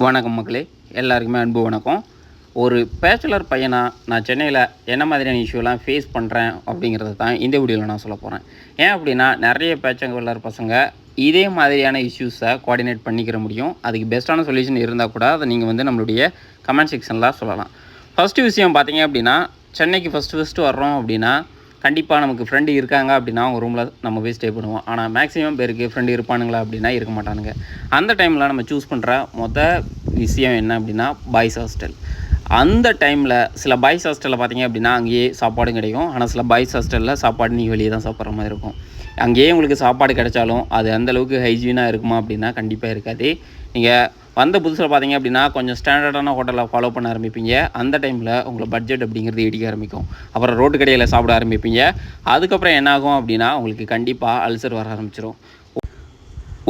வணக்கம் மக்களே. எல்லாருக்குமே அன்பு வணக்கம். ஒரு பேச்சுலர் பையனாக நான் சென்னையில் என்ன மாதிரியான இஷ்யூலாம் ஃபேஸ் பண்ணுறேன் அப்படிங்கிறது தான் இந்த வீடியோவில் நான் சொல்ல போகிறேன் ஏன் அப்படின்னா நிறைய பேச்சங்கலர் பசங்க இதே மாதிரியான இஷ்யூஸை கோஆர்டினேட் பண்ணிக்கிற முடியும். அதுக்கு பெஸ்ட்டான சொல்யூஷன் இருந்தால் கூட அதை நீங்கள் வந்து நம்மளுடைய கமெண்ட் செக்ஷனில் சொல்லலாம். ஃபஸ்ட்டு விஷயம் பார்த்தீங்க அப்படின்னா சென்னைக்கு ஃபஸ்ட்டு ஃபஸ்ட்டு வர்றோம் அப்படின்னா கண்டிப்பாக நமக்கு ஃப்ரெண்டு இருக்காங்க அப்படின்னா அவங்க ரூமில் நம்ம போய் ஸ்டே பண்ணுவோம். ஆனால் மேக்ஸிமம் பேருக்கு ஃப்ரெண்டு இருப்பானுங்களா அப்படின்னா இருக்க மாட்டானுங்க. அந்த டைமில் நம்ம சூஸ் பண்ணுற மொதல் விஷயம் என்ன அப்படின்னா பாய்ஸ் ஹாஸ்டல் அந்த டைமில் சில பாய்ஸ் ஹாஸ்டலில் பார்த்தீங்க அப்படின்னா அங்கேயே சாப்பாடும் கிடைக்கும். ஆனால் சில பாய்ஸ் ஹாஸ்டலில் சாப்பாடு நீங்கள் வெளியே தான் சாப்பிட்ற மாதிரி இருக்கும். அங்கேயே உங்களுக்கு சாப்பாடு கிடைச்சாலும் அது அந்தளவுக்கு ஹைஜீனாக இருக்குமா அப்படின்னா கண்டிப்பாக இருக்காது. நீங்கள் வந்த புதுசில் பார்த்தீங்க அப்படின்னா கொஞ்சம் ஸ்டாண்டர்டான ஹோட்டலில் ஃபாலோ பண்ண ஆரம்பிப்பீங்க. அந்த டைமில் உங்களை பட்ஜெட் அப்படிங்கிறது இடிக்க ஆரம்பிக்கும். அப்புறம் ரோட்டு கடையில் சாப்பிட ஆரம்பிப்பீங்க. அதுக்கப்புறம் என்னாகும் அப்படின்னா உங்களுக்கு கண்டிப்பாக அல்சர் வர ஆரம்பிச்சிடும்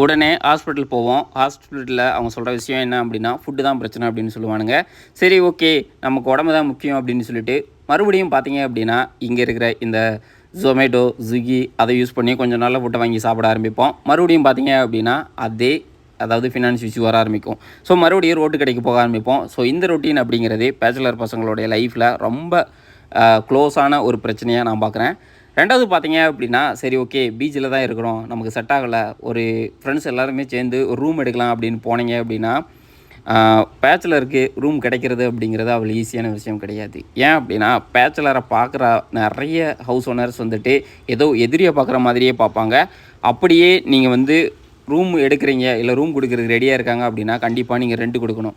உடனே ஹாஸ்பிட்டல் போவோம். ஹாஸ்பிட்டலில் அவங்க சொல்கிற விஷயம் என்ன அப்படின்னா ஃபுட்டு தான் பிரச்சனை அப்படின்னு சொல்லுவானுங்க. சரி ஓகே நமக்கு உடம்பு தான் முக்கியம் அப்படின்னு சொல்லிட்டு மறுபடியும் பார்த்தீங்க அப்படின்னா இங்கே இருக்கிற இந்த ஜொமேட்டோ ஸ்விக்கி அதை யூஸ் பண்ணி கொஞ்சம் நல்ல ஃபுட்டை வாங்கி சாப்பிட ஆரம்பிப்போம். மறுபடியும் பார்த்தீங்க அப்படின்னா அதே அதாவது ஃபினான்ஸ் இஷ்யூ வர ஆரம்பிக்கும். ஸோ மறுபடியும் ரோட்டு கடைக்கு போக ஆரம்பிப்போம். ஸோ இந்த ரொட்டீன் அப்படிங்கிறது பேச்சுலர் பசங்களுடைய லைஃப்பில் ரொம்ப க்ளோஸான ஒரு பிரச்சனையாக நான் பார்க்குறேன் ரெண்டாவது பார்த்தீங்க அப்படின்னா சரி ஓகே பீச்சில் தான் இருக்கிறோம். நமக்கு செட் ஆகலை. ஒரு ஃப்ரெண்ட்ஸ் எல்லாருமே சேர்ந்து ஒரு ரூம் எடுக்கலாம் அப்படின்னு போனீங்க அப்படின்னா பேச்சுலருக்கு ரூம் கிடைக்கிறது அப்படிங்கிறது அவ்வளோ ஈஸியான விஷயம் கிடையாது. ஏன் அப்படின்னா பேச்சுலரை பார்க்குற நிறைய ஹவுஸ் ஓனர்ஸ் வந்துட்டு ஏதோ எதிரியை பார்க்குற மாதிரியே பார்ப்பாங்க. அப்படியே நீங்கள் வந்து ரூம் எடுக்கிறீங்க இல்லை ரூம் கொடுக்குறதுக்கு ரெடியாக இருக்காங்க அப்படின்னா கண்டிப்பாக நீங்கள் ரெண்ட் கொடுக்கணும்.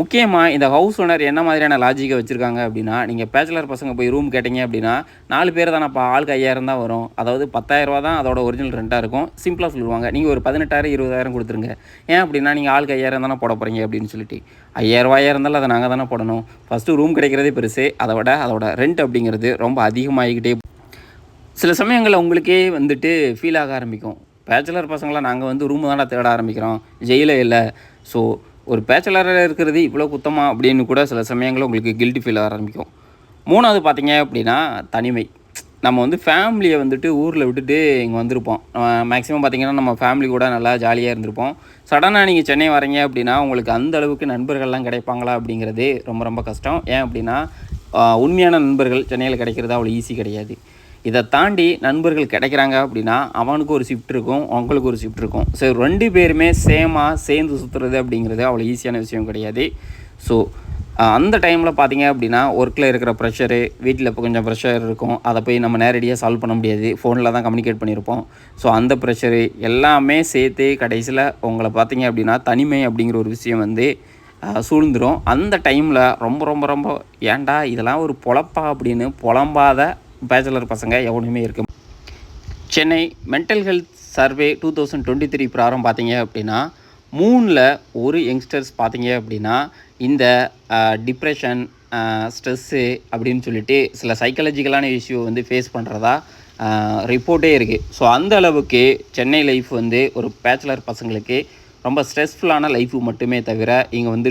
முக்கியமாக இந்த ஹவுஸ் ஓனர் என்ன மாதிரியான லாஜிக்கை வச்சுருக்காங்க அப்படின்னா நீங்கள் பேச்சுலர் பசங்க போய் ரூம் கேட்டீங்க அப்படின்னா நாலு பேர் தானப்பா ஆளுக்கு ஐயாயிரம் தான் வரும். அதாவது பத்தாயிரரூவா தான் அதோட ஒரிஜினல் ரெண்ட்டாக இருக்கும். சிம்பிளாக சொல்லுவாங்க நீங்கள் ஒரு பதினெட்டாயிரம் இருபதாயிரம் கொடுத்துருங்க. ஏன் அப்படின்னா நீங்கள் ஆளுக்கு ஐயாயிரம் தானே போட போகிறீங்க அப்படின்னு சொல்லிட்டு. ஐயாயிரரூவாயாக இருந்தாலும் அதை நாங்கள் தானே போடணும். ஃபஸ்ட்டு ரூம் கிடைக்கிறதே பெருசு. அதை விட அதோட ரெண்ட் அப்படிங்கிறது ரொம்ப அதிகமாகிக்கிட்டே சில சமயங்களில் உங்களுக்கே வந்துட்டு ஃபீல் ஆக ஆரம்பிக்கும். பேச்சுலர் பசங்களாம் நாங்கள் வந்து ரூம் தானே தேட ஆரம்பிக்கிறோம். ஜெயிலே இல்லை. ஸோ ஒரு பேச்சுலராக இருக்கிறது இவ்வளோ குத்தமா அப்படின்னு கூட சில சமயங்களில் உங்களுக்கு கில்ட்டி ஃபீல் ஆக ஆரம்பிக்கும். மூணாவது பார்த்தீங்க அப்படின்னா தனிமை. நம்ம வந்து ஃபேமிலியை வந்துட்டு ஊரில் விட்டுட்டு இங்கே வந்திருப்போம். மேக்ஸிமம் பார்த்திங்கன்னா நம்ம ஃபேமிலி கூட நல்லா ஜாலியாக இருந்திருப்போம். சடனாக நீங்கள் சென்னை வரீங்க அப்படின்னா உங்களுக்கு அந்த அளவுக்கு நண்பர்கள்லாம் கிடைப்பாங்களா அப்படிங்கிறது ரொம்ப ரொம்ப கஷ்டம். ஏன் அப்படின்னா உண்மையான நண்பர்கள் சென்னையில் கிடைக்கிறது அவ்வளோ ஈஸி கிடையாது. இதை தாண்டி நண்பர்கள் கிடைக்கிறாங்க அப்படின்னா அவனுக்கு ஒரு ஷிஃப்ட் இருக்கும் உங்களுக்கு ஒரு ஷிஃப்ட் இருக்கும். ஸோ ரெண்டு பேருமே சேமாக சேர்ந்து சுற்றுறது அப்படிங்கிறது அவ்வளோ ஈஸியான விஷயம் கிடையாது. ஸோ அந்த டைமில் பார்த்தீங்க அப்படின்னா ஒர்க்கில் இருக்கிற ப்ரெஷரு வீட்டில் இப்போ கொஞ்சம் ப்ரெஷர் இருக்கும். அதை போய் நம்ம நேரடியாக சால்வ் பண்ண முடியாது. ஃபோனில் தான் கம்யூனிகேட் பண்ணியிருப்போம். ஸோ அந்த ப்ரெஷரு எல்லாமே சேர்த்து கடைசியில் உங்களை பார்த்தீங்க அப்படின்னா தனிமை அப்படிங்கிற ஒரு விஷயம் வந்து சூழ்ந்துடும் அந்த டைமில் ரொம்ப ரொம்ப ரொம்ப ஏன்டா இதெல்லாம் ஒரு பொழப்பா அப்படின்னு புலம்பாத பேச்சுலர் பசங்க எவனுமே இருக்க Chennai mental health survey two thousand twenty three பிராரம் பார்த்தீங்க அப்படின்னா மூணில் ஒரு யங்ஸ்டர்ஸ் பார்த்தீங்க அப்படின்னா இந்த டிப்ரெஷன் ஸ்ட்ரெஸ்ஸு அப்படின்னு சொல்லிட்டு சில சைக்காலஜிக்கலான இஷ்யூ வந்து ஃபேஸ் பண்ணுறதா ரிப்போர்ட்டே இருக்குது ஸோ அந்த அளவுக்கு சென்னை லைஃப் வந்து ஒரு பேச்சுலர் பசங்களுக்கு ரொம்ப ஸ்ட்ரெஸ்ஃபுல்லான லைஃப் மட்டுமே தவிர இங்கே வந்து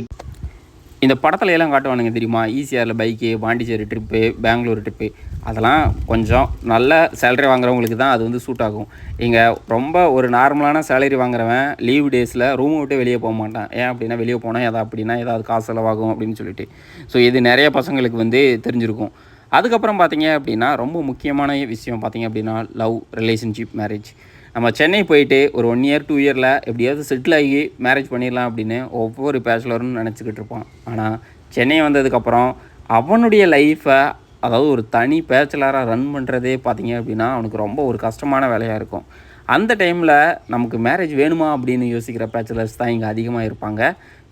இந்த படத்தில் எல்லாம் காட்டுவானுங்க தெரியுமா? ஈசிஆரில் bike Pondicherry trip Bangalore trip அதெல்லாம் கொஞ்சம் நல்ல சேலரி வாங்குறவங்களுக்கு தான் அது வந்து சூட் ஆகும். இங்கே ரொம்ப ஒரு நார்மலான சேலரி வாங்குறவன் லீவ் டேஸில் ரூமை விட்டு வெளியே போக மாட்டான். ஏன் அப்படின்னா வெளியே போனால் எதா அப்படின்னா ஏதாவது காசு செலவாகும் அப்படின்னு சொல்லிட்டு. ஸோ இது நிறைய பசங்களுக்கு வந்து தெரிஞ்சிருக்கும். அதுக்கப்புறம் பார்த்தீங்க அப்படின்னா ரொம்ப முக்கியமான விஷயம் பார்த்தீங்க அப்படின்னா லவ் ரிலேஷன்ஷிப் மேரேஜ் நம்ம சென்னை போயிட்டு ஒரு ஒன் இயர் டூ இயரில் எப்படியாவது செட்டில் ஆகி மேரேஜ் பண்ணிடலாம் அப்படின்னு ஒவ்வொரு பேச்சுலரும் நினச்சிக்கிட்டு இருப்பான் ஆனால் சென்னை வந்ததுக்கப்புறம் அவனுடைய லைஃப்பை அதாவது ஒரு தனி பேச்சுலராக ரன் பண்ணுறதே பார்த்தீங்க அப்படின்னா அவனுக்கு ரொம்ப ஒரு கஷ்டமான வேலையாக இருக்கும். அந்த டைமில் நமக்கு மேரேஜ் வேணுமா அப்படின்னு யோசிக்கிற பேச்சுலர்ஸ் தான் இங்கே அதிகமாக இருப்பாங்க.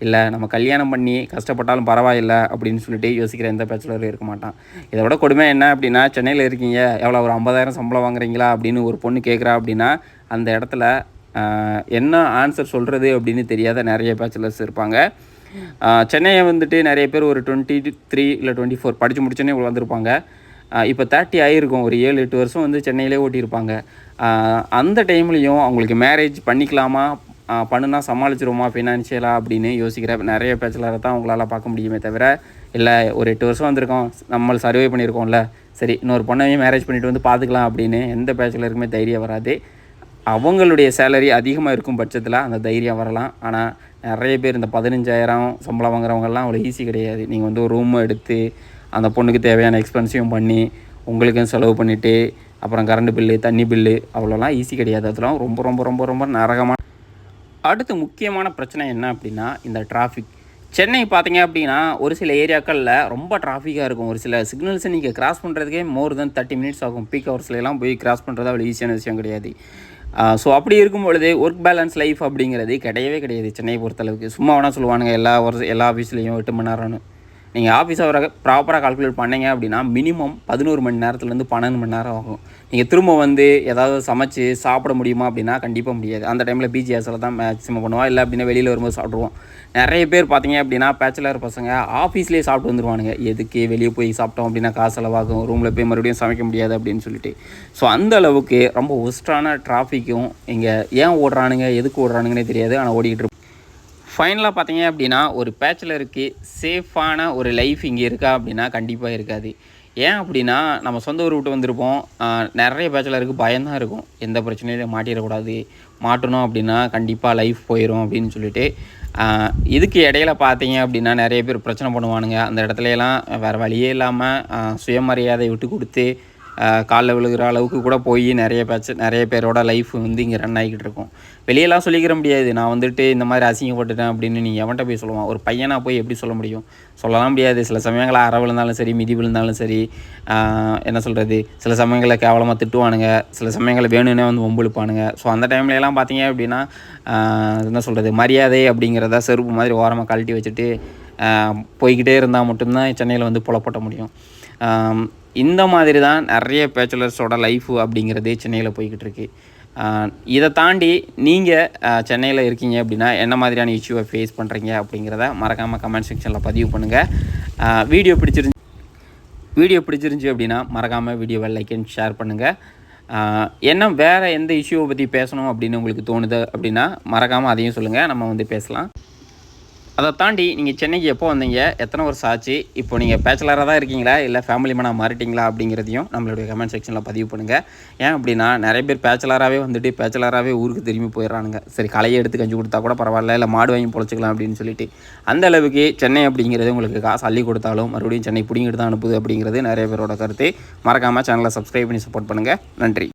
இல்லை நம்ம கல்யாணம் பண்ணி கஷ்டப்பட்டாலும் பரவாயில்லை அப்படின்னு சொல்லிட்டு யோசிக்கிற எந்த பேச்சுலரும் இருக்க மாட்டான். இதை விட கொடுமை என்ன அப்படின்னா சென்னையில் இருக்கீங்க எவ்வளோ ஒரு ஐம்பதாயிரம் சம்பளம் வாங்குறீங்களா அப்படின்னு ஒரு பொண்ணு கேட்குறா அப்படின்னா அந்த இடத்துல என்ன ஆன்சர் சொல்கிறது அப்படின்னு தெரியாத நிறைய பேச்சுலர்ஸ் இருப்பாங்க. சென்னையை வந்துட்டு நிறைய பேர் ஒரு டுவெண்ட்டி த்ரீ இல்லை டுவெண்ட்டி ஃபோர் படித்து முடிச்சோன்னே வந்திருப்பாங்க இப்போ தேர்ட்டி ஆகிருக்கும் ஒரு ஏழு எட்டு வருஷம் வந்து சென்னையிலே ஓட்டியிருப்பாங்க. அந்த டைம்லேயும் அவங்களுக்கு மேரேஜ் பண்ணிக்கலாமா பண்ணுனா சமாளிச்சிருவோமா ஃபினான்ஷியலாக அப்படின்னு யோசிக்கிற நிறைய பேச்சுலரை தான் உங்களால் பார்க்க முடியுமே தவிர இல்லை ஒரு எட்டு வருஷம் வந்திருக்கோம் நம்ம சர்வே பண்ணியிருக்கோம்ல சரி இன்னொரு பொண்ணையும் மேரேஜ் பண்ணிட்டு வந்து பார்த்துக்கலாம் அப்படின்னு எந்த பேச்சலருக்குமே தைரியம் வராது. அவங்களுடைய சேலரி அதிகமாக இருக்கும் பட்சத்தில் அந்த தைரியம் வரலாம். ஆனால் நிறைய பேர் இந்த பதினஞ்சாயிரம் சம்பளம் வாங்குறவங்கெல்லாம் அவ்வளோ ஈஸி கிடையாது. நீங்கள் வந்து ஒரு ரூம் எடுத்து அந்த பொண்ணுக்கு தேவையான எக்ஸ்பென்ஸையும் பண்ணி உங்களுக்கும் செலவு பண்ணிவிட்டு அப்புறம் கரண்ட் பில்லு தண்ணி பில்லு அவ்வளோலாம் ஈஸி கிடையாது. அதெல்லாம் ரொம்ப ரொம்ப ரொம்ப ரொம்ப நரகமான அடுத்து முக்கியமான பிரச்சனை என்ன அப்படின்னா இந்த டிராஃபிக் சென்னை பார்த்தீங்க அப்படின்னா ஒரு சில ஏரியாக்களில் ரொம்ப டிராஃபிக்காக இருக்கும். ஒரு சில சிக்னல்ஸை நீங்கள் கிராஸ் பண்ணுறதுக்கே மோர் தென் தேர்ட்டி மினிட்ஸ் ஆகும். பீக் ஹவர்ஸ்லாம் போய் கிராஸ் பண்ணுறது அவ்வளோ ஈஸியான விஷயம் கிடையாது. ஸோ அப்படி இருக்கும் பொழுது ஒர்க் பேலன்ஸ் லைஃப் அப்படிங்கிறது கிடையவே கிடையாது சென்னையை பொறுத்தளவுக்கு சும்மா வேணால் சொல்லுவானுங்க எல்லா ஒரு எல்லா ஆஃபீஸ்லேயும் எட்டு மணி நேரம்னு நீங்கள் ஆஃபீஸ் அவரை ப்ராப்பராக கால்குலேட் பண்ணீங்க அப்படின்னா மினிமம் பதினோரு மணி நேரத்துலேருந்து பன்னெண்டு மணி நேரம் ஆகும். நீங்கள் திரும்ப வந்து ஏதாவது சமைச்சு சாப்பிட முடியுமா அப்படின்னா கண்டிப்பாக முடியாது. அந்த டைமில் பிஜிஎஸ்ஸில் தான் மேக்ஸிமம் பண்ணுவோம். இல்லை அப்படின்னா வெளியில் வரும்போது சாப்பிடுவோம் நிறைய பேர் பார்த்தீங்க அப்படின்னா பேச்சுலர் பசங்க ஆஃபீஸ்லேயே சாப்பிட்டு வந்துருவானுங்க. எதுக்கு வெளியே போய் சாப்பிட்டோம் அப்படின்னா காசு செலவாகும். ரூமில் போய் மறுபடியும் சமைக்க முடியாது அப்படின்னு சொல்லிட்டு. ஸோ அந்த அளவுக்கு ரொம்ப ஒஸ்ட்டான டிராஃபிக்கும் இங்கே ஏன் ஓடுறானுங்க எதுக்கு ஓடுறானுங்கன்னே தெரியாது. ஆனால் ஓடிக்கிட்டு இருப்போம். ஃபைனலாக பார்த்தீங்க அப்படின்னா ஒரு பேச்சுலருக்கு சேஃபான ஒரு லைஃப் இங்கே இருக்கா அப்படின்னா கண்டிப்பாக இருக்காது. ஏன் அப்படின்னா நம்ம சொந்த ஊர் விட்டு வந்திருப்போம். நிறைய பேச்சுலருக்கு பயம்தான் இருக்கும். எந்த பிரச்சனையும் மாட்டிடக்கூடாது. மாட்டணும் அப்படின்னா கண்டிப்பாக லைஃப் போயிடும் அப்படின்னு சொல்லிட்டு இதுக்கு இடையில பார்த்தீங்க அப்படின்னா நிறைய பேர் பிரச்சனை பண்ணுவானுங்க. அந்த இடத்துலலாம் வேறு வழியே இல்லாமல் சுயமரியாதை விட்டு கொடுத்து காலில் விழுகிற அளவுக்கு கூட போய் நிறைய பேச்சு நிறைய பேரோட லைஃப் வந்து இங்கே ரன் ஆகிக்கிட்டு இருக்கும். வெளியெல்லாம் சொல்லிக்கிற முடியாது. நான் வந்துட்டு இந்த மாதிரி அசிங்கப்பட்டுட்டேன் அப்படின்னு நீ எவன்கிட்ட போய் சொல்லுவான்? ஒரு பையனாக போய் எப்படி சொல்ல முடியும்? சொல்லலாம் முடியாது. சில சமயங்களில் அற விழுந்தாலும் சரி மிதி விழுந்தாலும் சரி என்ன சொல்கிறது சில சமயங்களில் கேவலமாக திட்டுவானுங்க. சில சமயங்களில் வேணும்னே வந்து ஒம்புழுப்பானுங்க ஸோ அந்த டைம்லலாம் பார்த்தீங்க அப்படின்னா என்ன சொல்கிறது மரியாதை அப்படிங்கிறத செருப்பு மாதிரி ஓரமாக கழட்டி வச்சுட்டு போய்கிட்டே இருந்தால் மட்டும்தான் சென்னையில் வந்து புலப்பட்ட முடியும். இந்த மாதிரி தான் நிறைய பேச்சுலர்ஸோட லைஃப் அப்படிங்கிறது சென்னையில் போய்கிட்டு இருக்கு. இதை தாண்டி நீங்கள் சென்னையில் இருக்கீங்க அப்படின்னா என்ன மாதிரியான இஷ்யூவை ஃபேஸ் பண்ணுறீங்க அப்படிங்கிறத மறக்காமல் கமெண்ட் செக்ஷனில் பதிவு பண்ணுங்கள் வீடியோ பிடிச்சிருந்து வீடியோ பிடிச்சிருந்துச்சி அப்படின்னா மறக்காமல் வீடியோவை லைக் அண்ட் ஷேர் பண்ணுங்கள் என்ன வேறு எந்த இஷ்யூவை பற்றி பேசணும் அப்படின்னு உங்களுக்கு தோணுது அப்படின்னா மறக்காமல் அதையும் சொல்லுங்கள் நம்ம வந்து பேசலாம். அதை தாண்டி நீங்கள் சென்னைக்கு எப்போ வந்தீங்க? எத்தனை வருஷம் ஆச்சு? இப்போ நீங்கள் பேச்சுலராக தான் இருக்கீங்களா? இல்லை ஃபேமிலி மேனாக மாறிட்டீங்களா? அப்படிங்கிறதையும் நம்மளுடைய கமெண்ட் செக்ஷனில் பதிவு பண்ணுங்கள் ஏன் அப்படின்னா நிறைய பேர் பேச்சுலராகவே வந்துட்டு பேச்சுலராகவே ஊருக்கு திரும்பி போயிடுறானுங்க. சரி கலையை எடுத்து கஞ்சி கொடுத்தா கூட பரவாயில்ல இல்லை மாடு வாங்கி பொழைச்சிக்கலாம் அப்படின்னு சொல்லிட்டு. அந்த அளவுக்கு சென்னை அப்படிங்கிறது உங்களுக்கு காசு அள்ளி கொடுத்தாலும் மறுபடியும் சென்னை பிடிங்கிட்டு தான் அனுப்புது அப்படிங்கிறது நிறைய பேரோட கருத்து. மறக்காமல் சேனலை சப்ஸ்கிரைப் பண்ணி சப்போர்ட் பண்ணுங்கள் நன்றி.